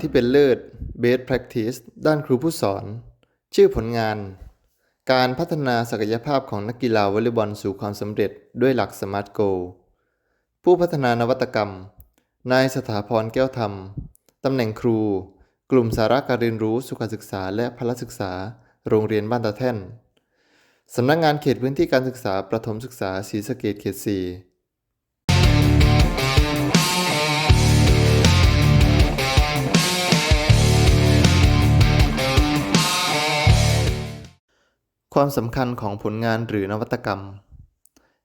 ที่เป็นเลิศ Best Practice ด้านครูผู้สอน ชื่อผลงาน การพัฒนาศักยภาพของนักกีฬาวอลเลย์บอลสู่ความสำเร็จด้วยหลัก Smart Go ผู้พัฒนานวัตกรรม นายสถาพรแก้วธรรม ตำแหน่งครู กลุ่มสาระการเรียนรู้สุขศึกษาและพละศึกษา โรงเรียนบ้านตาแท่น สำนักงานเขตพื้นที่การศึกษาประถมศึกษาศรีสะเกษเขต 4 ความสำคัญของผลงานหรือนวัตกรรม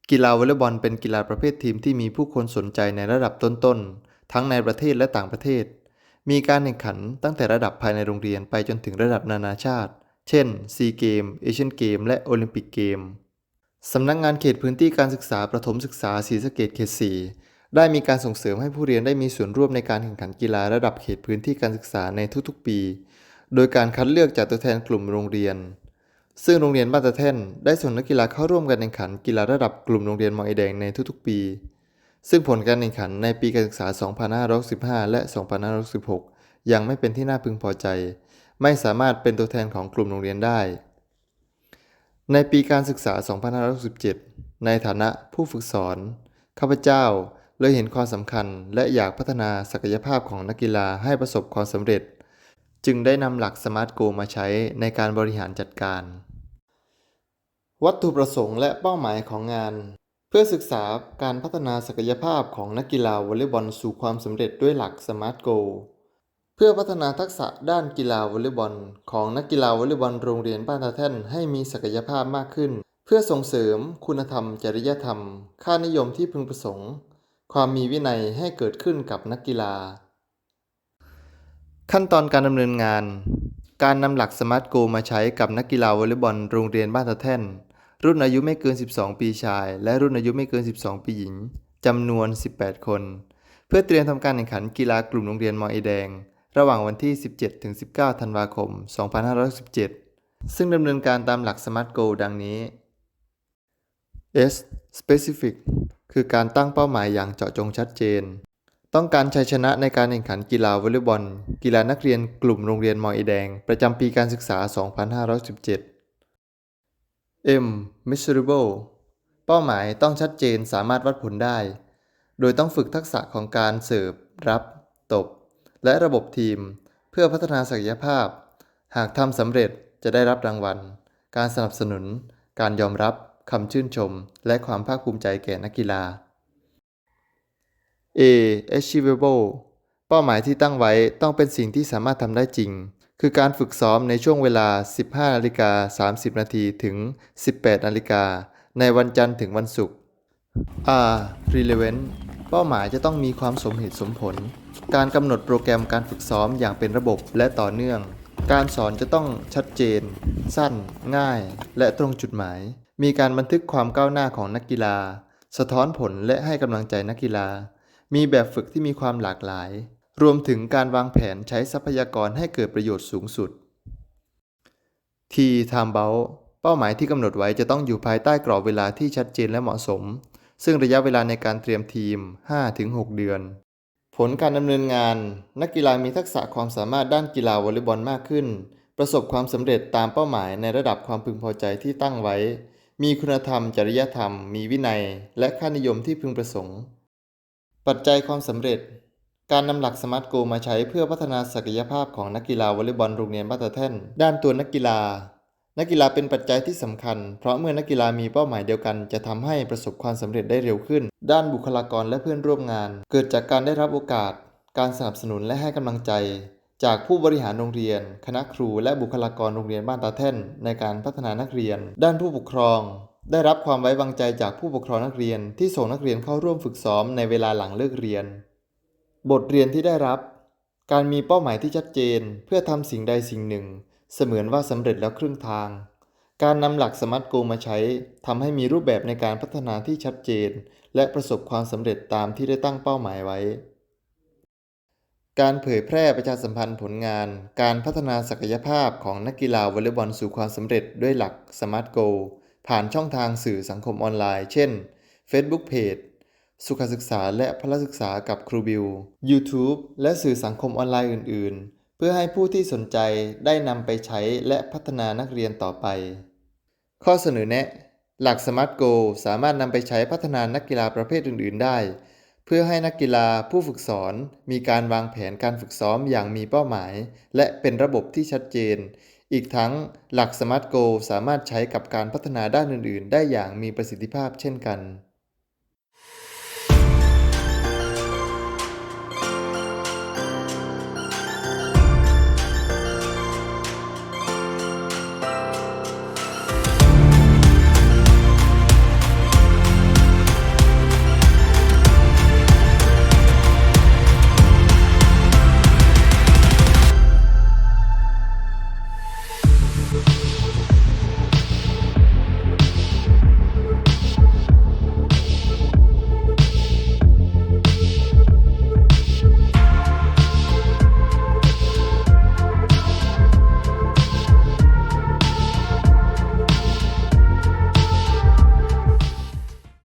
กีฬาวอลเลย์บอลเป็นกีฬาประเภททีมที่มีผู้คนสนใจในระดับต้นๆ ทั้งในประเทศและต่างประเทศ มีการแข่งขันตั้งแต่ระดับภายในโรงเรียนไปจนถึงระดับนานาชาติ เช่นซีเกมเอเชียนเกมและโอลิมปิกเกมสำนักงานเขตพื้นที่การศึกษาประถมศึกษาศรีสะเกษเขต 4 ได้มีการส่งเสริมให้ผู้เรียนได้มีส่วนร่วมในการแข่งขันกีฬาระดับเขตพื้นที่การศึกษาในทุกๆปี โดยการคัดเลือกจากตัวแทนกลุ่มโรงเรียน ซึ่งโรงเรียนบ้านตะแท่นได้ส่งนักกีฬาเข้าร่วมการแข่งขันกีฬาระดับกลุ่มโรงเรียนมอไอแดงในทุกๆ ปี ซึ่งผลการแข่งขันในปีการศึกษา 2515และ 2516ยังไม่เป็นที่น่าพึงพอใจ ไม่สามารถเป็นตัวแทนของกลุ่มโรงเรียนได้ ในปีการศึกษา 2567 ในฐานะผู้ฝึกสอน ข้าพเจ้าเลยเห็นความสำคัญและอยากพัฒนาศักยภาพของนักกีฬาให้ประสบความสำเร็จ จึงได้นำหลัก Smart Go มาใช้ในการบริหารจัดการ วัตถุประสงค์และเป้าหมายของงาน เพื่อศึกษาการพัฒนาศักยภาพของนักกีฬาวอลเลย์บอลสู่ความสำเร็จด้วยหลัก Smart Go เพื่อพัฒนาทักษะด้านกีฬาวอลเลย์บอล ของนักกีฬาวอลเลย์บอลโรงเรียนบ้านตาแท่นให้มีศักยภาพมากขึ้น เพื่อส่งเสริมคุณธรรม จริยธรรม ค่านิยมที่พึงประสงค์ ความมีวินัยให้เกิดขึ้นกับนักกีฬา ขั้นตอนการดำเนินงาน การนำหลัก Smart Go มาใช้กับนักกีฬาวอลเลย์บอลโรงเรียนบ้านตะแท่น รุ่นอายุไม่เกิน 12 ปีชาย และรุ่นอายุไม่เกิน 12 ปีหญิงจำนวน 18 คน เพื่อเตรียมทำการแข่งขันกีฬากลุ่มโรงเรียนมอไอแดง ระหว่างวันที่ 17-19 ธันวาคม 2517ซึ่งดำเนินการตามหลัก Smart Go ดังนี้ S specific คือการตั้งเป้าหมายอย่างเจาะจงชัดเจน ต้องการชัยชนะในการแข่งขันกีฬาวอลเลย์บอล กีฬานักเรียนกลุ่มโรงเรียนมอไอแดง ประจำปีการศึกษา 2517 M measurable เป้าหมายต้องชัดเจนสามารถวัดผลได้ โดยต้องฝึกทักษะของการเสิร์ฟ รับ ตบ และระบบทีม เพื่อพัฒนาศักยภาพ หากทำสำเร็จจะได้รับรางวัล การสนับสนุน การยอมรับคำชื่นชม และความภาคภูมิใจแก่นักกีฬา A achievable เป้าหมายที่ตั้งไว้ต้องเป็นสิ่งที่สามารถทำได้จริง คือการฝึกซ้อมในช่วงเวลา 15นาฬิกา30 นาทีถึง 18นาฬิกาในวันจันทร์ถึงวันศุกร์ R relevant เป้าหมายจะต้องมีความสมเหตุสมผล การกำหนดโปรแกรมการฝึกซ้อมอย่างเป็นระบบและต่อเนื่อง การสอนจะต้องชัดเจน สั้น ง่าย และตรงจุดหมาย มีการบันทึกความก้าวหน้าของนักกีฬา สะท้อนผลและให้กำลังใจนักกีฬา มีแบบฝึกที่มีความหลากหลาย รวมถึงการวางแผนใช้ทรัพยากรให้เกิดประโยชน์สูงสุด T time bound เป้าหมายที่กำหนดไว้จะต้องอยู่ภายใต้กรอบเวลาที่ชัดเจนและเหมาะสม ซึ่งระยะเวลาในการเตรียมทีม 5-6 เดือน ผลการดำเนินงาน นักกีฬามีทักษะความสามารถด้านกีฬาวอลเลย์บอลมากขึ้น ประสบความสำเร็จตามเป้าหมายในระดับความพึงพอใจที่ตั้งไว้ มีคุณธรรม จริยธรรม มีวินัย และค่านิยมที่พึงประสงค์ ปัจจัยความสำเร็จ การนำหลัก Smart Go มาใช้เพื่อพัฒนาศักยภาพของนักกีฬาวอลเลย์บอลโรงเรียนบ้านตะแท่น ด้านตัวนักกีฬา นักกีฬาเป็นปัจจัยที่สำคัญ เพราะเมื่อนักกีฬามีเป้าหมายเดียวกัน จะทำให้ประสบความสำเร็จได้เร็วขึ้น ด้านบุคลากรและเพื่อนร่วมงาน เกิดจากการได้รับโอกาส การสนับสนุนและให้กำลังใจ จากผู้บริหารโรงเรียน คณะครู และบุคลากรโรงเรียนบ้านตาแท่น ในการพัฒนานักเรียน ด้านผู้ปกครองได้รับความไว้วางใจจากผู้ปกครองนักเรียนที่ส่งนักเรียนเข้าร่วมฝึกซ้อมในเวลาหลังเลิกเรียน บทเรียนที่ได้รับ การมีเป้าหมายที่ชัดเจนเพื่อทำสิ่งใดสิ่งหนึ่ง เสมือนว่าสำเร็จแล้วครึ่งทาง การนำหลักสมัตโกมาใช้ทำให้มีรูปแบบในการพัฒนาที่ชัดเจน และประสบความสำเร็จตามที่ได้ตั้งเป้าหมายไว้ การเผยแพร่ประชาสัมพันธ์ผลงาน การพัฒนาศักยภาพของนักกีฬาวอลเลย์บอลสู่ความสำเร็จด้วยหลัก Smart Go ผ่านช่องทางสื่อสังคมออนไลน์ เช่น Facebook Page สุขศึกษาและพละศึกษากับครูบิว YouTube และสื่อสังคมออนไลน์อื่น ๆ เพื่อให้ผู้ที่สนใจได้นำไปใช้และพัฒนานักเรียนต่อไป ข้อเสนอแนะ หลัก Smart Go สามารถนำไปใช้พัฒนานักกีฬาประเภทอื่น ๆ ได้ เพื่อให้นักกีฬาผู้ฝึกสอน มีการวางแผนการฝึกซ้อมอย่างมีเป้าหมาย และเป็นระบบที่ชัดเจน อีกทั้งหลัก Smart Go สามารถใช้กับการพัฒนาด้านอื่น ๆ ได้อย่างมีประสิทธิภาพเช่นกัน